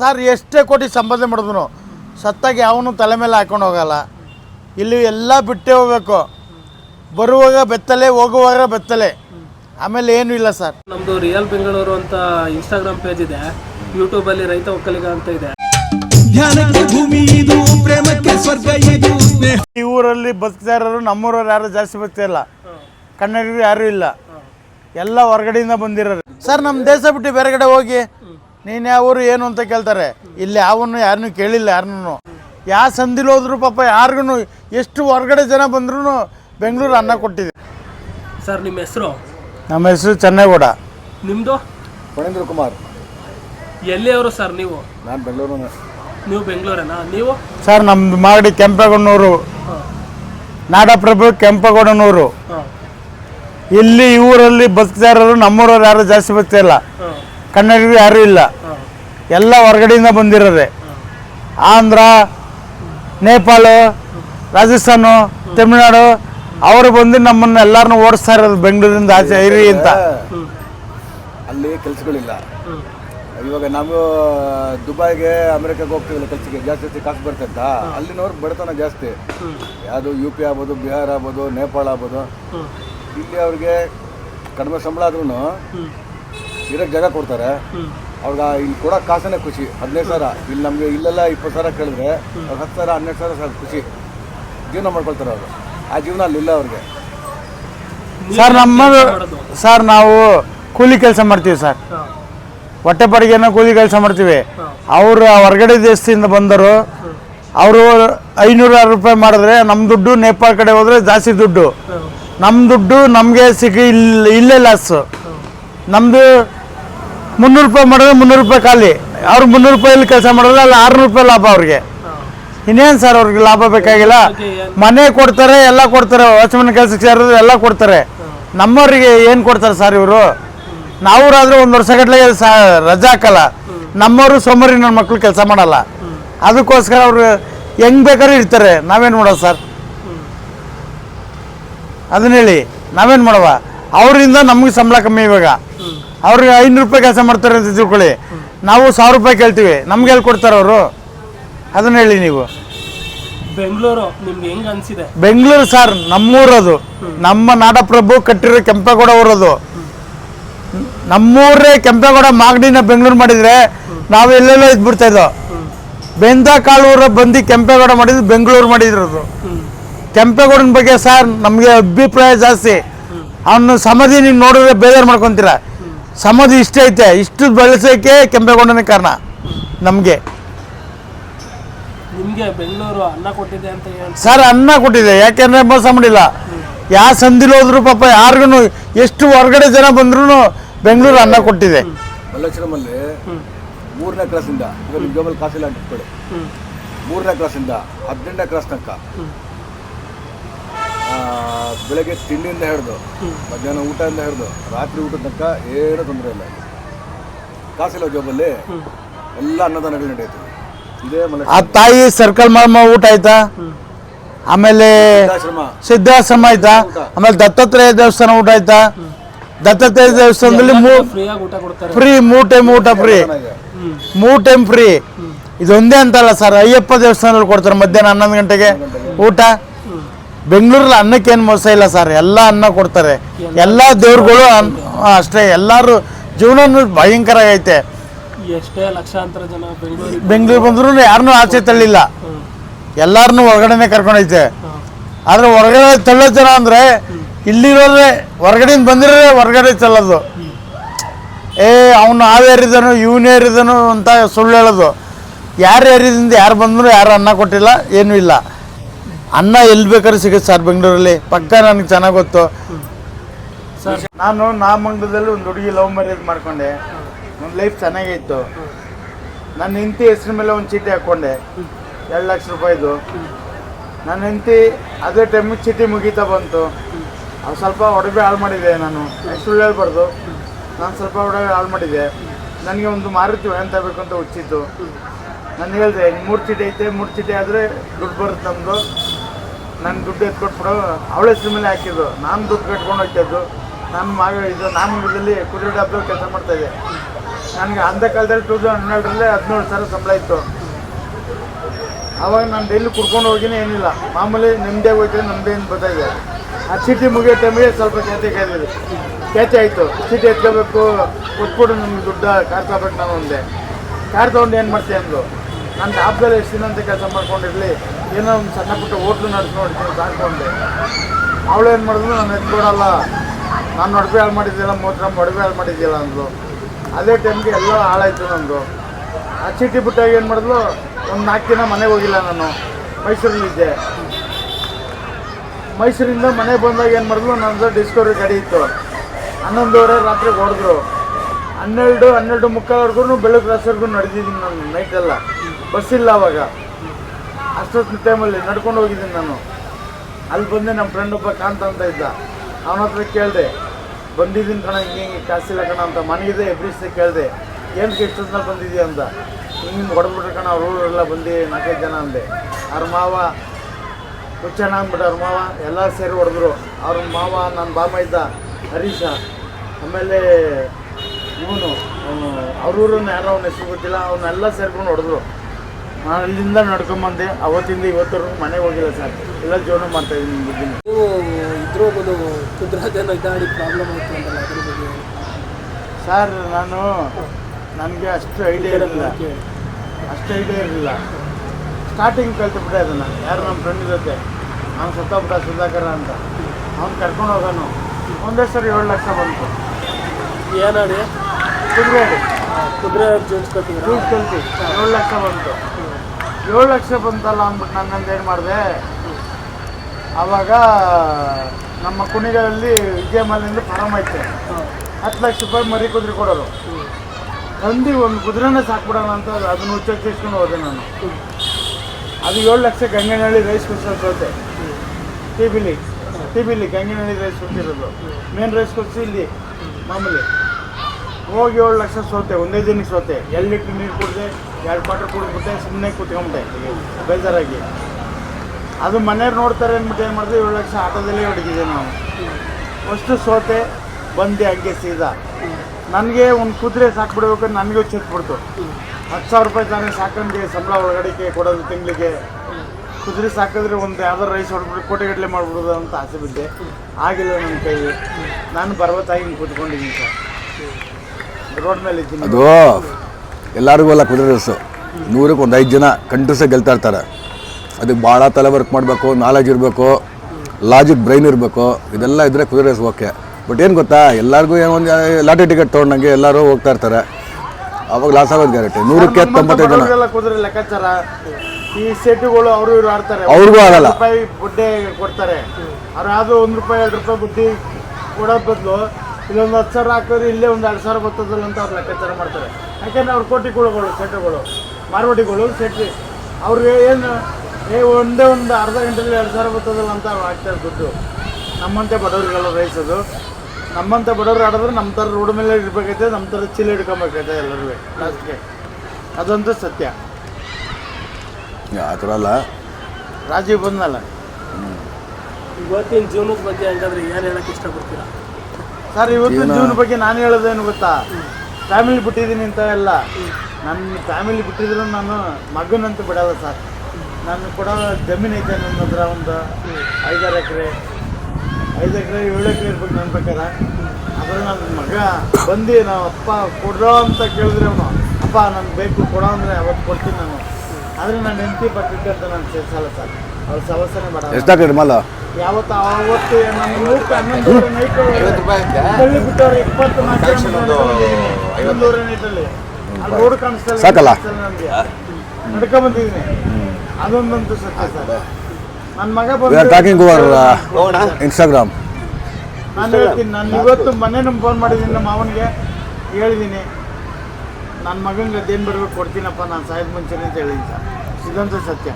Sir ಎಷ್ಟೇ ಕೋಟಿ ಸಂಪಾದನೆ ಮಾಡಿದ್ರು ಸತ್ತಾಗಿ ಯಾವನು ತಲೆ ಮೇಲೆ ಹಾಕೊಂಡು ಹೋಗಲ್ಲ. ಇಲ್ಲಿ ಎಲ್ಲ ಬಿಟ್ಟೇ ಹೋಗಬೇಕು. ಬರುವಾಗ ಬೆತ್ತಲೆ ಹೋಗುವಾಗ ಬೆತ್ತಲೆ. ಆಮೇಲೆ ಏನೂ ಇಲ್ಲ ಸರ್. ನಮ್ದು ರಿಯಲ್ ಬೆಂಗಳೂರು ಅಂತ ಇನ್ಸ್ಟಾಗ್ರಾಮ್ ಪೇಜ್ ಇದೆ. ಯೂಟ್ಯೂಬ್ ಅಲ್ಲಿ ರೈತ ಒಕ್ಕಲಿಗ ಅಂತ ಇದೆ. ಧ್ಯಾನಕ್ಕೆ ಭೂಮಿ ಇದು ಪ್ರೇಮಕ್ಕೆ ಸ್ವರ್ಗ ಇದು ಈ ಊರಲ್ಲಿ ಬದುಕ್ತಾ ಇರೋರು ನಮ್ಮೂರವ್ರು ಯಾರು ಜಾಸ್ತಿ ಬದುಕ್ತಾ ಇಲ್ಲ. ಕನ್ನಡಿಗರು ಯಾರೂ ಇಲ್ಲ. ಎಲ್ಲ ಹೊರಗಡೆಯಿಂದ ಬಂದಿರೋರು. ಸರ್ ನಮ್ಮ ದೇಶ ಬಿಟ್ಟು ಬೇರೆ ಕಡೆ ಹೋಗಿ ನೀನು ಯಾವ ಊರು ಏನು ಅಂತ ಕೇಳ್ತಾರೆ. ಇಲ್ಲಿ ಯಾವನ್ನು ಯಾರನ್ನೂ ಕೇಳಿಲ್ಲ ಯಾರನ್ನೂ. ಯಾವ ಸಂದಿಲ್ ಹೋದ್ರು ಪಾಪ ಯಾರಿಗೂ ಎಷ್ಟು ಹೊರಗಡೆ ಜನ ಬಂದ್ರೂ ಬೆಂಗಳೂರು ಅನ್ನ ಕೊಟ್ಟಿದೆ. ಸರ್ ನಿಮ್ಮ ಹೆಸರು? ನಮ್ಮ ಹೆಸರು ಚೆನ್ನೇಗೌಡ. ನಿಮ್ದು? ಫಣೇಂದ್ರ ಕುಮಾರ್. ಎಲ್ಲಿಯವರು ಸರ್ ನೀವು? ನಾನು ಬೆಂಗಳೂರು ನೀವು ಬೆಂಗಳೂರೇನಾ? ನೀವು? ಸರ್ ನಮ್ದು ಮಾಗಡಿ ಕೆಂಪೇಗೌಡನವರು ನಾಡಪ್ರಭು ಕೆಂಪೇಗೌಡನವರು ಇಲ್ಲಿ ಊರಲ್ಲಿ ಬದುಕ್ತಾ ಇರೋರು ನಮ್ಮೂರವ್ರು ಯಾರು ಜಾಸ್ತಿ ಬದುಕ್ತಾ ಇಲ್ಲ ಕನ್ನಡಿಗರು ಯಾರೂ ಇಲ್ಲ. ಎಲ್ಲ ಹೊರಗಡೆಯಿಂದ ಬಂದಿರೋದೆ. ಆಂಧ್ರ, ನೇಪಾಳ, ರಾಜಸ್ಥಾನ, ತಮಿಳ್ನಾಡು, ಅವರು ಬಂದು ನಮ್ಮನ್ನ ಎಲ್ಲರನ್ನೂ ಓಡಿಸ್ತಾ ಇರೋದು ಬೆಂಗಳೂರಿಂದ ಆಚೆ ಇರಿ ಅಂತ. ಅಲ್ಲಿ ಕೆಲಸಗಳಿಲ್ಲ. ಇವಾಗ ನಾವು, ದುಬೈಗೆ ಅಮೆರಿಕಾಗೆ ಹೋಗ್ತೀವಿ ಕೆಲಸಕ್ಕೆ, ಜಾಸ್ತಿ ಜಾಸ್ತಿ ಕಾಸು ಬರುತ್ತೆ. ಅಂತ ಅಲ್ಲಿನವ್ರು ಬಡತನ ಜಾಸ್ತಿ. ಯಾವುದು ಯು ಪಿ ಆಗ್ಬೋದು, ಬಿಹಾರ ಆಗ್ಬೋದು, ನೇಪಾಳ ಆಗ್ಬೋದು. ಇಲ್ಲಿ ಅವ್ರಿಗೆ ಕಡಿಮೆ ಸಂಬಳ ಆದ್ರೂ ಇರೋಕ್ಕೆ ಜಾಗ ಕೊಡ್ತಾರೆ. ಅವ್ರಿಗೆ ಇಲ್ಲಿ ಕೊಡೋ ಕಾಸನೇ ಖುಷಿ. ಹದಿನೈದು ಸಾವಿರ. ಇಲ್ಲಿ ನಮಗೆ ಇಲ್ಲೆಲ್ಲ ಇಪ್ಪತ್ತು ಸಾವಿರ ಕೇಳಿದ್ರೆ ಅವ್ರು ಹತ್ತು ಸಾವಿರ ಹನ್ನೆರಡು ಸಾವಿರ ಸರ್ ಖುಷಿ. ಜೀವನ ಮಾಡ್ಕೊಳ್ತಾರೆ ಅವರು. ಆ ಜೀವನ ಅಲ್ಲಿಲ್ಲ ಅವ್ರಿಗೆ. ಸರ್ ನಮ್ಮ ಮಾಡೋದು? ಸರ್ ನಾವು ಕೂಲಿ ಕೆಲಸ ಮಾಡ್ತೀವಿ ಸರ್. ಹೊಟ್ಟೆ ಪಾಡಿಗೆನ ಕೂಲಿ ಕೆಲಸ ಮಾಡ್ತೀವಿ. ಅವರು ಹೊರಗಡೆ ದೇಶದಿಂದ ಬಂದರು. ಅವರು ಐನೂರು ರೂಪಾಯಿ ಮಾಡಿದ್ರೆ ನಮ್ಮ ದುಡ್ಡು ನೇಪಾಳ ಕಡೆ ಹೋದರೆ ಜಾಸ್ತಿ ದುಡ್ಡು. ನಮ್ಮ ದುಡ್ಡು ನಮಗೆ ಸಿಕ್ಕಿ ಇಲ್ಲ ಇಲ್ಲೇ ಲಾಸು ನಮ್ಮದು ಮುನ್ನೂರು ರೂಪಾಯಿ ಮಾಡಿದ್ರೆ ಮುನ್ನೂರು ರೂಪಾಯಿ ಖಾಲಿ. ಅವ್ರು ಮುನ್ನೂರು ರೂಪಾಯಲ್ಲಿ ಕೆಲಸ ಮಾಡಿದ್ರೆ ಅಲ್ಲಿ ಆರುನೂರು ರೂಪಾಯಿ ಲಾಭ ಅವ್ರಿಗೆ. ಇನ್ನೇನು ಸರ್ ಅವ್ರಿಗೆ ಲಾಭ ಬೇಕಾಗಿಲ್ಲ? ಮನೆ ಕೊಡ್ತಾರೆ, ಎಲ್ಲ ಕೊಡ್ತಾರೆ. ವಾಚ್ಮನ್ ಕೆಲಸಕ್ಕೆ ಸೇರಿದ್ರೆ ಎಲ್ಲ ಕೊಡ್ತಾರೆ. ನಮ್ಮವ್ರಿಗೆ ಏನು ಕೊಡ್ತಾರೆ ಸರ್ ಇವರು? ನಾವೂರಾದ್ರೆ ಒಂದು ವರ್ಷ ಗಟ್ಟಲೆ ರಜಾ ಹಾಕಲ್ಲ. ನಮ್ಮವರು ಸೋಮವಾರಿ ನನ್ನ ಮಕ್ಕಳು ಕೆಲಸ ಮಾಡಲ್ಲ. ಅದಕ್ಕೋಸ್ಕರ ಅವರು ಹೆಂಗ್ ಬೇಕಾದ್ರೂ ಇರ್ತಾರೆ. ನಾವೇನು ಮಾಡೋದು ಸರ್? ಅದನ್ನ ಹೇಳಿ. ನಾವೇನು ಮಾಡವ? ಅವರಿಂದ ನಮಗೆ ಸಂಬಳ ಕಮ್ಮಿ ಇವಾಗ. ಅವ್ರಿಗೆ ಐನೂರು ರೂಪಾಯಿ ಕೆಲಸ ಮಾಡ್ತಾರೆ ಅಂತ ತಿಳ್ಕೊಳ್ಳಿ. ನಾವು ಸಾವಿರ ರೂಪಾಯಿ ಕೇಳ್ತೀವಿ. ನಮ್ಗೆ ಎಲ್ಲಿ ಕೊಡ್ತಾರೆ ಅವರು? ಅದನ್ನ ಹೇಳಿ ನೀವು. ಬೆಂಗಳೂರು ನಿಮ್ಗೆ ಹೆಂಗ್ ಅನ್ಸಿದೆ? ಬೆಂಗಳೂರು ಸರ್ ನಮ್ಮೂರದು. ನಮ್ಮ ನಾಡಪ್ರಭು ಕಟ್ಟಿರೋ ಕೆಂಪೇಗೌಡ ಊರದು ನಮ್ಮೂರೇ ಕೆಂಪೇಗೌಡ ಮಾಗಡಿನ ಬೆಂಗಳೂರು ಮಾಡಿದ್ರೆ ನಾವು ಎಲ್ಲೆಲ್ಲೋ ಇದ್ಬಿಡ್ತಾ ಇದ್ದೋ. ಬೆಂದ ಕಾಳೂರ ಬಂದು ಕೆಂಪೇಗೌಡ ಮಾಡಿದ್ರು ಬೆಂಗಳೂರು ಮಾಡಿದ್ರದು ಕೆಂಪೇಗೌಡನ ಬಗ್ಗೆ ಸರ್ ನಮಗೆ ಅಭಿಪ್ರಾಯ ಜಾಸ್ತಿ. ಅವನು ಸಮಾಧಿ ನೀವು ನೋಡಿದ್ರೆ ಬೇಜಾರು ಮಾಡ್ಕೊತೀರ. ಸಮಾಧಿ ಇಷ್ಟ ಐತೆ. ಇಷ್ಟು ಬೆಳೆಸೋಕ್ಕೆ ಕೆಂಪೇಗೌಡನೇ ಕಾರಣ. ನಮಗೆ. ನಿಮ್ಗೆ ಬೆಂಗಳೂರು ಅನ್ನ ಕೊಟ್ಟಿದೆ ಅಂತ ಹೇಳಿ ಸರ್ ಅನ್ನ ಕೊಟ್ಟಿದೆ. ಯಾಕೆಂದ್ರೆ ಮೋಸ ಮಾಡಿಲ್ಲ. ಯಾವ ಸಂದಿಲ್ ಹೋದ್ರು ಪಾಪ ಯಾರಿಗೂ ಎಷ್ಟು ಹೊರಗಡೆ ಜನ ಬಂದ್ರು ಬೆಂಗಳೂರು ಅನ್ನ ಕೊಟ್ಟಿದೆ. ಮೂರನೇ ಕ್ಲಾಸಿಂದ ಇವಾಗ ಕಾಸಿಲ್ಲ ಅಂತ ಇಟ್ಕೊಳ್ಳಿ. ಮೂರನೇ ಕ್ಲಾಸಿಂದ ಹದಿನೆಂಟನೇ ಕ್ಲಾಸ್ ತನಕ ಆ, ಬೆಳಗ್ಗೆ ತಿಂಡಿಯಿಂದ ಹಿಡಿದು ಮಧ್ಯಾಹ್ನ ಊಟದಿಂದ ಹಿಡಿದು ರಾತ್ರಿ ಊಟದ ತನಕ ಏನೂ ತೊಂದರೆ ಇಲ್ಲ. ಕಾಸಿಲ್ಲ ಜೋಬಲ್ಲಿ ಎಲ್ಲ ಅನ್ನದಾನಗಳು ನಡೆಯುತ್ತೆ ಇದೇ ಮನೆ ಆ ತಾಯಿ ಸರ್ಕಲ್ ಮಾಮ ಊಟ ಆಯ್ತಾ? ಆಮೇಲೆ ಆಶ್ರಮ ಸಿದ್ಧಾಶ್ರಮ ಆಯ್ತಾ? ಆಮೇಲೆ ದತ್ತಾತ್ರೇಯ ದೇವಸ್ಥಾನ ಊಟ ಆಯ್ತಾ? ದತ್ತಾತ್ರೇಯ ದೇವಸ್ಥಾನದಲ್ಲಿ ಮೂ ಫ್ರೀಯಾಗಿ ಊಟ ಕೊಡ್ತಾರೆ. ಫ್ರೀ ಮೂರು ಟೈಮ್ ಊಟ ಫ್ರೀ. ಮೂರು ಟೈಮ್ ಫ್ರೀ ಇದೊಂದೇ ಅಂತಲ್ಲ ಸರ್ ಅಯ್ಯಪ್ಪ ದೇವಸ್ಥಾನದಲ್ಲಿ ಕೊಡ್ತಾರೆ ಮಧ್ಯಾಹ್ನ ಹನ್ನೊಂದು ಗಂಟೆಗೆ. ಊಟ. ಬೆಂಗಳೂರಲ್ಲಿ ಅನ್ನಕ್ಕೆ ಏನು ಮೋಸ ಇಲ್ಲ ಸರ್. ಎಲ್ಲ ಅನ್ನ ಕೊಡ್ತಾರೆ. ಎಲ್ಲ ದೇವ್ರುಗಳು ಅಷ್ಟೇ. ಎಲ್ಲರೂ ಜೀವನ ಭಯಂಕರ ಐತೆ. ಎಷ್ಟೇ ಲಕ್ಷಾಂತರ ಜನ ಬೆಂಗಳೂರು ಬಂದ್ರು ಯಾರನ್ನೂ ಆಚೆ ತಳ್ಳಿಲ್ಲ. ಎಲ್ಲಾರನ್ನೂ ಹೊರಗಡೆನೆ ಕರ್ಕೊಂಡೈತೆ ಆದ್ರೆ ಹೊರಗಡೆ ತಳ್ಳೋ ಜನ ಅಂದ್ರೆ ಇಲ್ಲಿರೋರೆ ಹೊರಗಡೆಯಿಂದ ಬಂದಿರೋ ಹೊರಗಡೆ ತಳ್ಳೋದು. ಏ ಅವನು ಆ ಏರಿದನು ಇವನು ಏರಿದನು ಅಂತ ಸುಳ್ಳು ಹೇಳೋದು. ಯಾರು ಏರಿದಿಂದ ಯಾರು ಬಂದ್ರು ಯಾರು ಅನ್ನ ಕೊಟ್ಟಿಲ್ಲ ಏನೂ ಇಲ್ಲ. ಅನ್ನ ಎಲ್ಲಿ ಬೇಕಾದ್ರೂ ಸಿಗುತ್ತೆ ಸರ್ ಬೆಂಗಳೂರಲ್ಲಿ. ಪಕ್ಕ ನನಗೆ ಚೆನ್ನಾಗಿ ಗೊತ್ತು. ನಾನು ನಾಮಂಗಲದಲ್ಲಿ ಒಂದು ಹುಡುಗಿ ಲವ್ ಮ್ಯಾರೇಜ್ ಮಾಡ್ಕೊಂಡೆ. ನನ್ನ ಲೈಫ್ ಚೆನ್ನಾಗಿತ್ತು. ನನ್ನ ಹೆಂಡತಿ ಹೆಸ್ರ ಮೇಲೆ ಒಂದು ಚೀಟಿ ಹಾಕ್ಕೊಂಡೆ ಎರಡು ಲಕ್ಷ ರೂಪಾಯಿದು ನನ್ನ ಹೆಂಡತಿ ಅದೇ ಟೈಮಿಗೆ ಚೀಟಿ ಮುಗೀತಾ ಬಂತು. ಅದು ಸ್ವಲ್ಪ ಒಡವೆ ಹಾಳು ಮಾಡಿದೆ ನಾನು. ಸುಳ್ಳು ಹೇಳ್ಬಾರ್ದು. ನಾನು ಸ್ವಲ್ಪ ಒಡವೆ ಹಾಳು ಮಾಡಿದೆ. ನನಗೆ ಒಂದು ಮಾರುತಿ ವ್ಯಾನ್ ತಗೋಬೇಕು ಅಂತ ಹುಚ್ಚಿತ್ತು. ನಾನು ಹೇಳಿದೆ, ಮೂರು ಚೀಟಿ ಐತೆ, ಮೂರು ಚೀಟಿ ಆದರೆ ದುಡ್ಡು ಬರುತ್ತೆ ನಮ್ಮದು ನನ್ನ ದುಡ್ಡು ಎತ್ಕೊಟ್ಬಿಡು. ಅವಳ ಹೆಸರು ಮೇಲೆ ಹಾಕಿದ್ದು. ನಾನು ದುಡ್ಡು ಕಟ್ಕೊಂಡು ಹೋಗ್ತಿದ್ದು. ನನ್ನ ಮಗ ಇದು ನಾಮಗುಡದಲ್ಲಿ ಕುದುರೆ ಡಬ್ಬದಲ್ಲಿ ಕೆಲಸ ಮಾಡ್ತಾಯಿದ್ದೆ ನನಗೆ ಅಂದ ಕಾಲದಲ್ಲಿ ಟೂ ತೌಸಂಡ್ ಹನ್ನೆರಡರಲ್ಲಿ ಹದಿನೇಳು ಸಾವಿರ ಸಂಬಳ ಇತ್ತು. ಅವಾಗ ನಾನು ಡೈಲಿ ಕುಡ್ಕೊಂಡು ಹೋಗಿನೇ ಏನಿಲ್ಲ. ಮಾಮೂಲಿ ನಿಮ್ಮದೇ ಹೋಗ್ತೀನಿ, ನಮ್ಮದೇ ಏನು ಬರ್ತಾಯಿದೆ ಆ ಚೀಟಿ ಮುಗಿಯೋ ಟೈಮಿಗೆ ಸ್ವಲ್ಪ ಕೆತ್ತಿ ಕಾಯ್ದಿದೆ ಕ್ಯಾತೆ ಆಯಿತು. ಚೀಟಿ ಎತ್ಕೋಬೇಕು. ಕೊಟ್ಬಿಡು ನಮ್ಗೆ ದುಡ್ಡ. ಕಾರ್ ತಗೋಬೇಕು ನಾನು ಒಂದೆ ಕಾರ್ ತೊಗೊಂಡು ಏನು ಮಾಡ್ತೀಯ ಅಂದ್ರು ನಾನು ಟಾಪ್ದಲ್ಲಿ ಎಷ್ಟು ದಿನ ಅಂತ ಕೆಲಸ ಮಾಡ್ಕೊಂಡಿರಲಿ. ಏನೋ ಒಂದು ಸಣ್ಣ ಪುಟ್ಟ ಹೋಟ್ಲು ನಡೆಸ್ಕೊಂಡಿರ್ತೀನಿ ಸಾಕೊಂಡೆ ಅವಳು ಏನು ಮಾಡಿದ್ರು ನಾನು ಎತ್ಕೊಡಲ್ಲ ನಾನು ಒಡವೆ ಹಾಳು ಮಾಡಿದ್ದಿಲ್ಲ ಗ್ರಾಮ್ ಒಡವೆ ಹಾಳು ಮಾಡಿದ್ದಿಲ್ಲ ಅಂದ್ರು ಅದೇ ಟೈಮ್ಗೆ ಎಲ್ಲ ಹಾಳಾಯಿತು ನಂದು. ಆ ಚೀಟಿ ಬಿಟ್ಟಾಗ ಏನು ಮಾಡಿದ್ಲು? ಒಂದು ನಾಲ್ಕು ದಿನ ಮನೆಗೆ ಹೋಗಿಲ್ಲ ನಾನು. ಮೈಸೂರಲ್ಲಿದ್ದೆ ಮೈಸೂರಿಂದ ಮನೆಗೆ ಬಂದಾಗ ಏನು ಮಾಡಿದ್ಲು? ನನ್ನದು ಡಿಸ್ಕವರಿ ಗಾಡಿ ಇತ್ತು. ಹನ್ನೊಂದುವರೆ ರಾತ್ರಿ ಹೊಡೆದ್ರು. ಹನ್ನೆರಡು ಹನ್ನೆರಡು ಮುಕ್ಕಾಲ್ವರೆಗೂ ಬೆಳಗ್ಗೆ ರಾಸ್ವರೆಗೂ ನಡೆದಿದ್ದೀನಿ ನಾನು ನೈಟೆಲ್ಲ. ಬಸ್ ಇಲ್ಲ ಅವಾಗ ಅಷ್ಟೊತ್ತು ಟೈಮಲ್ಲಿ ನಡ್ಕೊಂಡು ಹೋಗಿದ್ದೀನಿ ನಾನು. ಅಲ್ಲಿ ಬಂದೆ ನಮ್ಮ ಫ್ರೆಂಡ್ ಒಬ್ಬ ಕಾಂತ ಅಂತ ಇದ್ದ. ಅವನ ಹತ್ರ ಕೇಳಿದೆ, ಬಂದಿದ್ದೀನಿ ಕಣ, ಹಿಂಗೆ ಹಿಂಗೆ ಕಾಸಿಲ್ಲ ಕಣ ಅಂತ. ಮನೆಗಿದೆ ಎಬ್ರಿಸಿ ಕೇಳಿದೆ, ಏನಕ್ಕೆ ಇಷ್ಟೊತ್ತಿನಲ್ಲಿ ಬಂದಿದ್ದೆ ಅಂತ. ಹಿಂಗೆ ಹೊಡೆದ್ಬಿಟ್ರೆ ಕಣ, ಅವ್ರ ಊರೆಲ್ಲ ಬಂದು ನಾಲ್ಕೈದು ಜನ ಅಂದೆ. ಅವ್ರ ಮಾವ, ಹುಚ್ಚಣ್ಣ ಅಂದ್ಬಿಟ್ಟು ಅವ್ರ ಮಾವ ಎಲ್ಲ ಸೇರಿ ಹೊಡೆದ್ರು. ಅವ್ರ ಮಾವ ನನ್ನ ಬಾಮ ಇದ್ದ, ಹರೀಶ. ಆಮೇಲೆ ಇವನು ಅವ್ರ ಊರನ್ನ ಯಾರೋ ಅವ್ನ ಹೆಸರು ಗೊತ್ತಿಲ್ಲ ಅವನ್ನೆಲ್ಲ ಸೇರ್ಕೊಂಡು ಹೊಡೆದ್ರು. ನಾನು ಅಲ್ಲಿಂದ ನಡ್ಕೊಂಬಂದೆ ಅವತ್ತಿಂದ ಇವತ್ತರ ಮನೆಗೆ ಹೋಗಿಲ್ಲ ಸರ್. ಎಲ್ಲ ಜೀವನ ಮಾಡ್ತಾ ಇದ್ದೀನಿ ನೀವು ಇದ್ರ ಒಂದು ಪ್ರಾಬ್ಲಮ್ ಆಯ್ತು ಅಂತಲ್ಲ ಅದ್ರ ಬಗ್ಗೆ? ಸರ್ ನಾನು ನನಗೆ ಅಷ್ಟು ಐಡಿಯಾ ಇರಲಿಲ್ಲ. ಅಷ್ಟು ಐಡಿಯಾ ಇರಲಿಲ್ಲ. ಸ್ಟಾರ್ಟಿಂಗ್ ಕಲ್ತ್ಬಿಟ್ಟೆ ಅದನ್ನು ಯಾರು ನಮ್ಮ ಫ್ರೆಂಡ್ ಜೊತೆ? ಅವ್ನು ಸುತ್ತಬಿಟ್ಟ ಸುಧಾಕರ ಅಂತ. ಅವ್ನು ಕರ್ಕೊಂಡು ಹೋಗೋನು. ಒಂದೇ ಸರಿ ಏಳು ಲಕ್ಷ ಬಂತು. ಏನಾಡಿ? ಕುದುರೆ ಕುದುರೆ ಜೋಡಿಸ್ಕೊತೀವಿ ರೂಟ್ ಕಲ್ತಿ ಏಳು ಲಕ್ಷ ಬಂತು. ಏಳು ಲಕ್ಷ ಬಂತಲ್ಲ ಅಂದ್ಬಿಟ್ಟು ನನ್ನಂದು ಏನು ಮಾಡಿದೆ? ಆವಾಗ ನಮ್ಮ ಕುಣಿಗಳಲ್ಲಿ ವಿದ್ಯಮಾಲಿಂದ ಫಾರಮ್ ಐತೆ ಹತ್ತು ಲಕ್ಷ ರೂಪಾಯಿ ಮರಿ ಕುದುರೆ ಕೊಡೋರು. ತಂದು ಒಂದು ಕುದುರೆನೇ ಸಾಕ್ಬಿಡೋಣ ಅಂತ ಅದನ್ನು ಉಚ್ಚರಿಸ್ಕೊಂಡು ಹೋದೆ ನಾನು. ಅದು ಏಳು ಲಕ್ಷ ಗಂಗನಹಳ್ಳಿ ರೈಸ್ ಕುರ್ಸೋದು ಹೋದೆ ಟಿ ಬಿಲಿ ಟಿ ಬಿಲಿ ಗಂಗನಹಳ್ಳಿ ರೈಸ್ ಕೊಡ್ತಿರೋದು ಮೇನ್ ರೈಸ್ ಕೊಡಿಸಿ ಇಲ್ಲಿ, ಮಾಮೂಲಿ. ಹೋಗಿ ಏಳು ಲಕ್ಷ ಸೋತೆ, ಒಂದೇ ದಿನಕ್ಕೆ ಸೋತೆ. ಎರಡು ಲೀಟ್ರ್ ನೀರು ಕುಡಿದೆ, ಎರಡು ಪಾಟ್ರ್ ಕುಡಿದ್ಬಿಟ್ಟೆ ಸುಮ್ಮನೆ ಕೂತ್ಕೊಂಬಿಟ್ಟೆ. ಬೇಜಾರಾಗಿ. ಅದು ಮನೆಯವ್ರು ನೋಡ್ತಾರೆ ಅಂದ್ಬಿಟ್ಟು ಏನು ಮಾಡಿದೆ, ಏಳು ಲಕ್ಷ ಆಟೋದಲ್ಲೇ ಹೊಡಿತಿದ್ದೆ ನಾವು. ಫಸ್ಟು ಸೋತೆ, ಬಂದೆ ಹಂಗೆ ಸೀದಾ. ನನಗೆ ಒಂದು ಕುದುರೆ ಸಾಕ್ಬಿಡ್ಬೇಕು, ನನಗೂ ಚೆತ್ಬಿಡ್ತು ಹತ್ತು ಸಾವಿರ ರೂಪಾಯಿ ತಾನೇ ಸಾಕಂಗೆ ಸಂಬಳ ಒಳಗಡೆಗೆ ಕೊಡೋದು ತಿಂಗಳಿಗೆ. ಕುದುರೆ ಸಾಕಿದ್ರೆ ಒಂದು ಯಾವ್ದಾರು ರೈಸ್ ಹೊಡ್ಬಿಟ್ಟು ಕೋಟೆಗಟ್ಟಲೆ ಮಾಡ್ಬಿಡೋದು ಅಂತ ಆಸೆ ಬಿದ್ದೆ. ಆಗಿಲ್ಲ ನನ್ನ ಕೈ ನಾನು ಬರವತ್ತಾಗಿ ಹಿಂಗೆ ಕೂತ್ಕೊಂಡಿದ್ದೀನಿ ಸರ್. ಅದು ಎಲ್ಲರಿಗೂ ಅಲ್ಲ ಕುದುರೆ ರೇಸು ನೂರಕ್ಕೆ ಒಂದು ಐದು ಜನ ಕಂಟಿನ್ಯೂಸ್ ಗೆಲ್ತಾ ಇರ್ತಾರೆ. ಅದಕ್ಕೆ ಭಾಳ ತಲೆ ವರ್ಕ್ ಮಾಡಬೇಕು ನಾಲೆಜ್ ಇರಬೇಕು ಲಾಜಿಕ್ ಬ್ರೈನ್ ಇರಬೇಕು. ಇದೆಲ್ಲ ಇದ್ದರೆ ಕುದುರೆ ರೇಸ್ ಓಕೆ. ಬಟ್ ಏನು ಗೊತ್ತಾ ಎಲ್ಲರಿಗೂ ಏನೋ ಒಂದು ಲಾಟ್ರಿ ಟಿಕೆಟ್ ತೊಗೊಂಡಂಗೆ ಎಲ್ಲರೂ ಹೋಗ್ತಾ ಇರ್ತಾರೆ. ಅವಾಗ ಲಾಸ್ ಆಗೋದು ಗ್ಯಾರಂಟಿ ನೂರಕ್ಕೆ ತೊಂಬತ್ತೈದು ಜನ. ಈ ಅವರು ಇವ್ರು ಆಡ್ತಾರೆ. ಅವ್ರಿಗೂ ಆಗಲ್ಲ. ರೂಪಾಯಿ ಬುಡ್ಡೆ ಕೊಡ್ತಾರೆ. ಅವ್ರು ಅದು ಒಂದು ರೂಪಾಯಿ ಎರಡು ರೂಪಾಯಿ ಬುಡ್ಡಿ ಕೊಡೋದ್ ಬದಲು ಇಲ್ಲೊಂದು ಹತ್ತು ಸಾವಿರ ಹಾಕಿದ್ರೆ ಇಲ್ಲೇ ಒಂದು ಎರಡು ಸಾವಿರ ಬರ್ತದಲ್ಲ ಅಂತ ಅವ್ರು ಲೆಕ್ಕಾಚಾರ ಮಾಡ್ತಾರೆ. ಯಾಕೆಂದ್ರೆ ಕೋಟಿ ಕೋಟಿಗಳು ಸೆಟ್ಗಳು ಮಾರ್ವಾಡಿಗಳು ಸೆಟ್ ಅವ್ರಿಗೆ ಏನು ಏ ಒಂದೇ ಒಂದು ಅರ್ಧ ಗಂಟೆಯಲ್ಲಿ ಎರಡು ಸಾವಿರ ಬರ್ತದಲ್ಲ ಅಂತ ಅವ್ರು ಹಾಕ್ತಾರೆ ದುಡ್ಡು. ನಮ್ಮಂತೆ ಬಡವರಿಗೆಲ್ಲ ರೈಸೋದು ನಮ್ಮಂಥ ಬಡವ್ರು ಆಡಿದ್ರೆ ನಮ್ಮ ಥರ ರೋಡ್ ಮೇಲೆ ಇರ್ಬೇಕೈತೆ ನಮ್ಮ ಥರ ಚೀಲ ಹಿಡ್ಕೊಬೇಕೈತೆ ಎಲ್ಲರೂ ಲಾಸ್ಟ್ಗೆ ಅದೊಂದು ಸತ್ಯ. ಆ ಥರ ಅಲ್ಲ. ರಾಜೀವ್ ಬಂದಲ್ಲ ಇವತ್ತಿನ ಜೀವನದ ಬಗ್ಗೆ ಹಂಗಾದ್ರೆ ಏನು ಹೇಳಕ್ಕೆ ಇಷ್ಟಪಡ್ತೀರಾ? ಸರ್ ಇವತ್ತು ಜೀವನ ಬಗ್ಗೆ ನಾನು ಹೇಳೋದೇನು ಗೊತ್ತಾ? ಫ್ಯಾಮಿಲಿ ಬಿಟ್ಟಿದ್ದೀನಿ ಅಂತ ಎಲ್ಲ ನನ್ನ ಫ್ಯಾಮಿಲಿ ಬಿಟ್ಟಿದ್ರು ನಾನು ಮಗನಂತೂ ಬಿಡಲ್ಲ ಸರ್. ನಾನು ಕೊಡೋ ಜಮೀನು ಐತೆ ನನ್ನ ಹತ್ರ ಒಂದು ಐದಾರು ಎಕರೆ. ಐದು ಎಕರೆ ಏಳು ಎಕರೆ ಇರ್ಬೇಕು ನನ್ನ ಪ್ರಕಾರ. ಆದರೆ ನನ್ನ ಮಗ ಬಂದು ನಾವು ಅಪ್ಪ ಕೊಡೋ ಅಂತ ಕೇಳಿದ್ರೆ ಅವನು ಅಪ್ಪ ನನಗೆ ಬೇಕು ಕೊಡೋ ಅಂದರೆ ಅವತ್ತು ಕೊಡ್ತೀನಿ ನಾನು. ಆದರೆ ನಾನು ಹೆಂಡತಿ ಪಕ್ಕಕ್ಕೆ ಅಂತ ನಾನು ಸೇರಿಸಲ್ಲ ಸರ್. ಎಷ್ಟಾಗ್ತದೆ ಮಲ್ಲ ಯಾವತ್ತು ಅವತ್ತು ಬಿಟ್ಟವ್ರು ಇಪ್ಪತ್ತು ಹನ್ನೊಂದುವರೆ ನೈಟಲ್ಲಿ ಅಲ್ಲಿ ರೋಡ್ ಸಾಕಲ್ಲ? ನನಗೆ. ನಡ್ಕೊ ಬಂದಿದ್ದೀನಿ. ಅದೊಂದಂತೂ ಸತ್ಯ ಸರ್. ನನ್ನ ಮಗ ಟಾಕಿಂಗ್ ಓವರ್ ಇನ್ಸ್ಟಾಗ್ರಾಮ್ ನಾನು ಹೇಳ್ತೀನಿ ನಾನು ಇವತ್ತು ಮನೆ ನಮ್ಮ ಫೋನ್ ಮಾಡಿದ್ದೀನಿ ನಮ್ಮ ಮಾವನಿಗೆ ಹೇಳಿದ್ದೀನಿ. ನನ್ನ ಮಗನಿಗೆ ಅದೇನು ಬರ್ಬೇಕು ಕೊಡ್ತೀನಪ್ಪ ನಾನು ಸಾಯದ ಮುಂಚೆನೆ ಅಂತ ಹೇಳಿದ್ದೀನಿ ಸರ್. ಇದೊಂದು ಸತ್ಯ.